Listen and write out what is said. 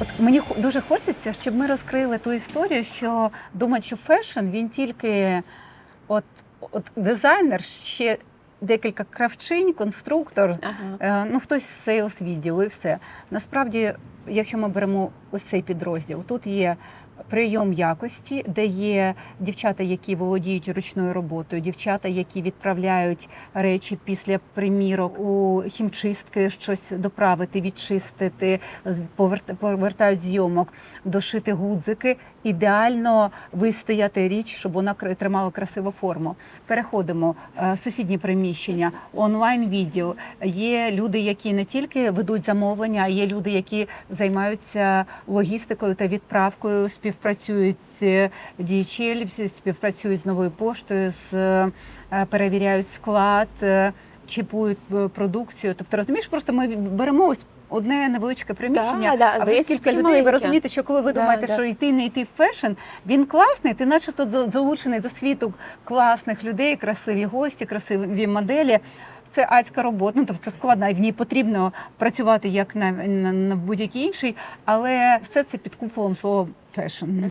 От мені дуже хочеться, щоб ми розкрили ту історію, що думають, що фешн він тільки от, от дизайнер, ще декілька кравчинь, конструктор, Ага. е, ну хтось з сейлс відділу і все. Насправді, якщо ми беремо ось цей підрозділ, тут є. Прийом якості, де є дівчата, які володіють ручною роботою, дівчата, які відправляють речі після примірок у хімчистки, щось доправити, відчистити, повертають зйомок, дошити гудзики, ідеально вистояти річ, щоб вона тримала красиву форму. Переходимо е, сусідні приміщення, онлайн відділ. Є люди, які не тільки ведуть замовлення, а є люди, які займаються логістикою та відправкою, співпрацюють з DHL, співпрацюють з новою поштою, з е, перевіряють склад, е, чіпують е, продукцію. Тобто, розумієш, просто ми беремо ось. Одне невеличке приміщення, Да, да, а ви таке людей, ви розумієте, що коли ви Да, думаєте, да. що йти не йти в фешн, він класний, ти начебто за- залучений до світу класних людей, красиві гості, красиві моделі. Це адська робота, ну тобто це складно, і в ній потрібно працювати як на, на, на будь-який інший, але все це під куполом слова фешн.